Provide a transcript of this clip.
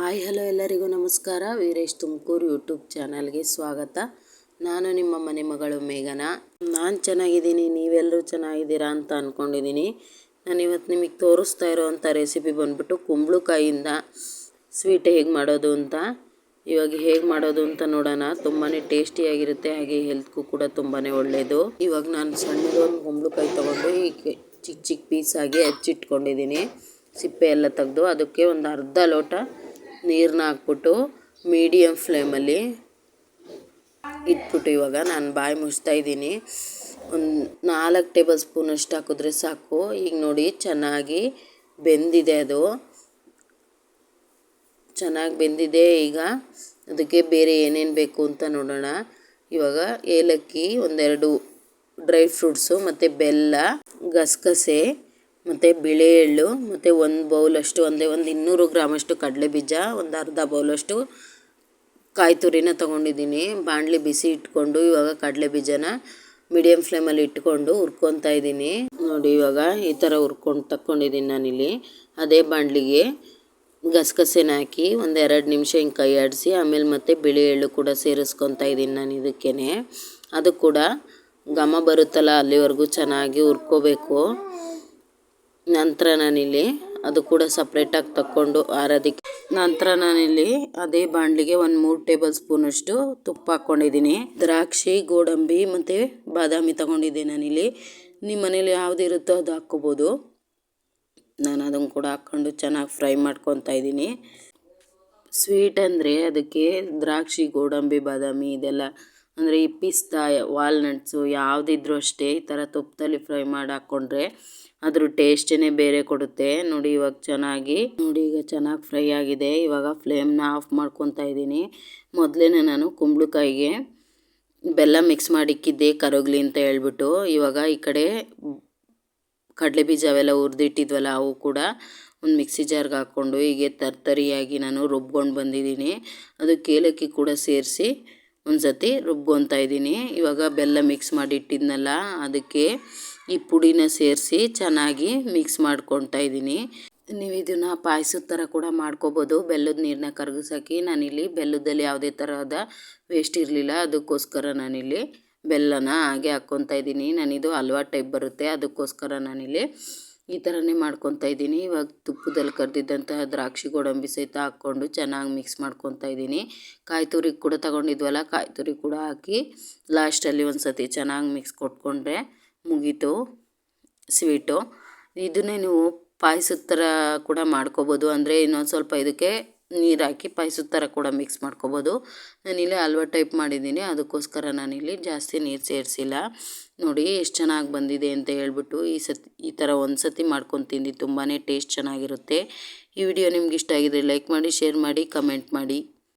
Hi, hello ಎಲ್ಲರಿಗೂ ನಮಸ್ಕಾರ. Veeresh Tumakuru YouTube ಚಾನಲ್ಗೆ ಸ್ವಾಗತ. ನಾನು ನಿಮ್ಮ ಮನೆ ಮಗಳು ಮೇಘನ. ನಾನು ಚೆನ್ನಾಗಿದ್ದೀನಿ ನೀವೆಲ್ಲರೂ ಚೆನ್ನಾಗಿದ್ದೀರಾ ಅಂತ ಅಂದ್ಕೊಂಡಿದ್ದೀನಿ ನಾನು ಇವತ್ತು ನಿಮಗೆ ತೋರಿಸ್ತಾ ಇರೋವಂಥ ರೆಸಿಪಿ ಬಂದ್ಬಿಟ್ಟು ಕುಂಬಳಕಾಯಿಂದ ಸ್ವೀಟ್ ಹೇಗೆ ಮಾಡೋದು ಅಂತ. ಇವಾಗ ಹೇಗೆ ಮಾಡೋದು ಅಂತ ನೋಡೋಣ. ತುಂಬಾ ಟೇಸ್ಟಿಯಾಗಿರುತ್ತೆ, ಹಾಗೆ ಹೆಲ್ತ್ಗೂ ಕೂಡ ತುಂಬಾ ಒಳ್ಳೆಯದು ಇವಾಗ ನಾನು ಸಣ್ಣದೊಂದು ಕುಂಬಳಕಾಯಿ ತೊಗೊಂಡು ಈ ಚಿಕ್ಕ ಚಿಕ್ಕ ಪೀಸಾಗಿ ಹಚ್ಚಿಟ್ಕೊಂಡಿದ್ದೀನಿ. ಸಿಪ್ಪೆ ಎಲ್ಲ ತೆಗೆದು ಅದಕ್ಕೆ ಒಂದು ಅರ್ಧ ಲೋಟ ನೀರನ್ನ ಹಾಕ್ಬಿಟ್ಟು ಮೀಡಿಯಮ್ ಫ್ಲೇಮಲ್ಲಿ ಇಟ್ಬಿಟ್ಟು ಇವಾಗ ನಾನು ಬಾಯಿ ಮುಚ್ತಾ ಇದ್ದೀನಿ. ಒಂದು ನಾಲ್ಕು ಟೇಬಲ್ ಸ್ಪೂನಷ್ಟು ಹಾಕಿದ್ರೆ ಸಾಕು. ಈಗ ನೋಡಿ ಚೆನ್ನಾಗಿ ಬೆಂದಿದೆ ಅದು. ಚೆನ್ನಾಗಿ ಬೆಂದಿದೆ ಈಗ. ಅದಕ್ಕೆ ಬೇರೆ ಏನೇನು ಬೇಕು ಅಂತ ನೋಡೋಣ. ಇವಾಗ ಏಲಕ್ಕಿ ಒಂದೆರಡು ಡ್ರೈ ಫ್ರೂಟ್ಸು ಮತ್ತು ಬೆಲ್ಲ, ಗಸಗಸೆ ಮತ್ತು ಬಿಳಿ ಎಳ್ಳು, ಮತ್ತು ಒಂದು ಬೌಲಷ್ಟು ಒಂದೇ ಒಂದು ಇನ್ನೂರು ಗ್ರಾಮಷ್ಟು ಕಡಲೆ ಬೀಜ, ಒಂದು ಅರ್ಧ ಬೌಲಷ್ಟು ಕಾಯಿ ತುರಿನ ತೊಗೊಂಡಿದ್ದೀನಿ. ಬಾಣಲಿ ಬಿಸಿ ಇಟ್ಕೊಂಡು ಇವಾಗ ಕಡಲೆ ಬೀಜನ ಮೀಡಿಯಮ್ ಫ್ಲೇಮಲ್ಲಿ ಇಟ್ಕೊಂಡು ಹುರ್ಕೊತಾ ಇದ್ದೀನಿ. ನೋಡಿ ಇವಾಗ ಈ ಥರ ಹುರ್ಕೊಂಡು ತಕ್ಕೊಂಡಿದ್ದೀನಿ ನಾನಿಲ್ಲಿ. ಅದೇ ಬಾಣಲಿಗೆ ಗಸಗಸೆನ ಹಾಕಿ ಒಂದು ಎರಡು ನಿಮಿಷ ಹಿಂಗೆ ಕೈ ಆಡಿಸಿ, ಆಮೇಲೆ ಮತ್ತೆ ಬಿಳಿ ಎಳ್ಳು ಕೂಡ ಸೇರಿಸ್ಕೊತಾ ಇದ್ದೀನಿ ನಾನು ಇದಕ್ಕೇ ಅದು ಕೂಡ ಘಮ ಬರುತ್ತಲ್ಲ ಅಲ್ಲಿವರೆಗೂ ಚೆನ್ನಾಗಿ ಹುರ್ಕೋಬೇಕು. ನಂತರ ನಾನಿಲ್ಲಿ ಅದು ಕೂಡ ಸಪ್ರೇಟಾಗಿ ತಕ್ಕೊಂಡು ಆರೋದಕ್ಕೆ. ನಂತರ ನಾನಿಲ್ಲಿ ಅದೇ ಬಾಣಲಿಗೆ ಒಂದು ಮೂರು ಟೇಬಲ್ ಸ್ಪೂನಷ್ಟು ತುಪ್ಪ ಹಾಕ್ಕೊಂಡಿದ್ದೀನಿ. ದ್ರಾಕ್ಷಿ, ಗೋಡಂಬಿ ಮತ್ತು ಬಾದಾಮಿ ತಗೊಂಡಿದ್ದೆ ನಾನಿಲ್ಲಿ. ನಿಮ್ಮ ಮನೇಲಿ ಯಾವ್ದು ಇರುತ್ತೋ ಅದು ಹಾಕ್ಕೋಬೋದು. ನಾನು ಅದನ್ನು ಕೂಡ ಹಾಕ್ಕೊಂಡು ಚೆನ್ನಾಗಿ ಫ್ರೈ ಮಾಡ್ಕೊತಾ ಇದ್ದೀನಿ. ಸ್ವೀಟ್ ಅಂದರೆ ಅದಕ್ಕೆ ದ್ರಾಕ್ಷಿ, ಗೋಡಂಬಿ, ಬಾದಾಮಿ ಇದೆಲ್ಲ ಅಂದರೆ ಈ ಪಿಸ್ತಾ, ವಾಲ್ನಟ್ಸು ಯಾವುದಿದ್ರೂ ಅಷ್ಟೇ ಈ ಥರ ತುಪ್ಪದಲ್ಲಿ ಫ್ರೈ ಮಾಡಿ ಹಾಕ್ಕೊಂಡ್ರೆ ಅದ್ರ ಟೇಸ್ಟೇ ಬೇರೆ ಕೊಡುತ್ತೆ. ನೋಡಿ ಇವಾಗ ಚೆನ್ನಾಗಿ, ನೋಡಿ ಈಗ ಚೆನ್ನಾಗಿ ಫ್ರೈ ಆಗಿದೆ. ಇವಾಗ ಫ್ಲೇಮ್ನ ಆಫ್ ಮಾಡ್ಕೊತಾ ಇದ್ದೀನಿ. ಮೊದಲೇ ನಾನು ಕುಂಬಳಕಾಯಿಗೆ ಬೆಲ್ಲ ಮಿಕ್ಸ್ ಮಾಡಿಕ್ಕಿದ್ದೆ ಕರಗ್ಲಿ ಅಂತ ಹೇಳ್ಬಿಟ್ಟು. ಇವಾಗ ಈ ಕಡೆ ಕಡಲೆ ಬೀಜ ಅವೆಲ್ಲ ಹುರಿದಿಟ್ಟಿದ್ವಲ್ಲ, ಅವು ಕೂಡ ಒಂದು ಮಿಕ್ಸಿ ಜಾರ್ಗೆ ಹಾಕ್ಕೊಂಡು ಹೀಗೆ ತರ್ತರಿಯಾಗಿ ನಾನು ರುಬ್ಕೊಂಡು ಬಂದಿದ್ದೀನಿ. ಅದು ಏಲಕ್ಕಿ ಕೂಡ ಸೇರಿಸಿ ಒಂದು ಸತಿ ರುಬ್ಕೊತಾ ಇದ್ದೀನಿ. ಇವಾಗ ಬೆಲ್ಲ ಮಿಕ್ಸ್ ಮಾಡಿ ಇಟ್ಟಿದ್ನಲ್ಲ ಅದಕ್ಕೆ ಈ ಪುಡಿನ ಸೇರಿಸಿ ಚೆನ್ನಾಗಿ ಮಿಕ್ಸ್ ಮಾಡ್ಕೊತಾ ಇದ್ದೀನಿ. ನೀವು ಇದನ್ನು ಪಾಯಸದ ಥರ ಕೂಡ ಮಾಡ್ಕೋಬೋದು. ಬೆಲ್ಲದ ನೀರನ್ನ ಕರಗಿಸೋಕೆ ನಾನಿಲ್ಲಿ ಬೆಲ್ಲದಲ್ಲಿ ಯಾವುದೇ ಥರದ ವೇಸ್ಟ್ ಇರಲಿಲ್ಲ, ಅದಕ್ಕೋಸ್ಕರ ನಾನಿಲ್ಲಿ ಬೆಲ್ಲನ ಹಾಗೆ ಹಾಕ್ಕೊತಾ ಇದ್ದೀನಿ. ನಾನಿದು ಹಲ್ವಾ ಟೈಪ್ ಬರುತ್ತೆ, ಅದಕ್ಕೋಸ್ಕರ ನಾನಿಲ್ಲಿ ಈ ಥರನೇ ಮಾಡ್ಕೊತಾ ಇದ್ದೀನಿ. ಇವಾಗ ತುಪ್ಪದಲ್ಲಿ ಕರೆದಿದ್ದಂತಹ ದ್ರಾಕ್ಷಿ ಗೋಡಂಬಿ ಸಹಿತ ಹಾಕ್ಕೊಂಡು ಚೆನ್ನಾಗಿ ಮಿಕ್ಸ್ ಮಾಡ್ಕೊತಾ ಇದ್ದೀನಿ. ಕಾಯಿ ತುರಿ ಕೂಡ ತಗೊಂಡಿದ್ವಲ್ಲ, ಕಾಯಿ ತುರಿ ಕೂಡ ಹಾಕಿ ಲಾಸ್ಟಲ್ಲಿ ಒಂದು ಸತಿ ಚೆನ್ನಾಗಿ ಮಿಕ್ಸ್ ಕೊಟ್ಕೊಂಡ್ರೆ ಮುಗೀತು ಸ್ವೀಟು ಇದನ್ನೇ ನೀವು ಪಾಯಸದ ಥರ ಕೂಡ ಮಾಡ್ಕೋಬೋದು. ಅಂದರೆ ಇನ್ನೊಂದು ಸ್ವಲ್ಪ ಇದಕ್ಕೆ ನೀರು ಹಾಕಿ ಪಾಯಸದ ಥರ ಕೂಡ ಮಿಕ್ಸ್ ಮಾಡ್ಕೋಬೋದು. ನಾನಿಲ್ಲಿ ಹಲ್ವ ಟೈಪ್ ಮಾಡಿದ್ದೀನಿ, ಅದಕ್ಕೋಸ್ಕರ ನಾನಿಲ್ಲಿ ಜಾಸ್ತಿ ನೀರು ಸೇರಿಸಿಲ್ಲ. ನೋಡಿ ಎಷ್ಟು ಚೆನ್ನಾಗಿ ಬಂದಿದೆ ಅಂತ ಹೇಳ್ಬಿಟ್ಟು ಈ ಸತಿ, ಈ ಥರ ಒಂದು ಸತಿ ಮಾಡ್ಕೊಂಡು ತಿಂದು ತುಂಬಾ ಟೇಸ್ಟ್ ಚೆನ್ನಾಗಿರುತ್ತೆ. ಈ ವಿಡಿಯೋ ನಿಮ್ಗೆ ಇಷ್ಟ ಆಗಿದ್ರೆ ಲೈಕ್ ಮಾಡಿ ಶೇರ್ ಮಾಡಿ ಕಮೆಂಟ್ ಮಾಡಿ.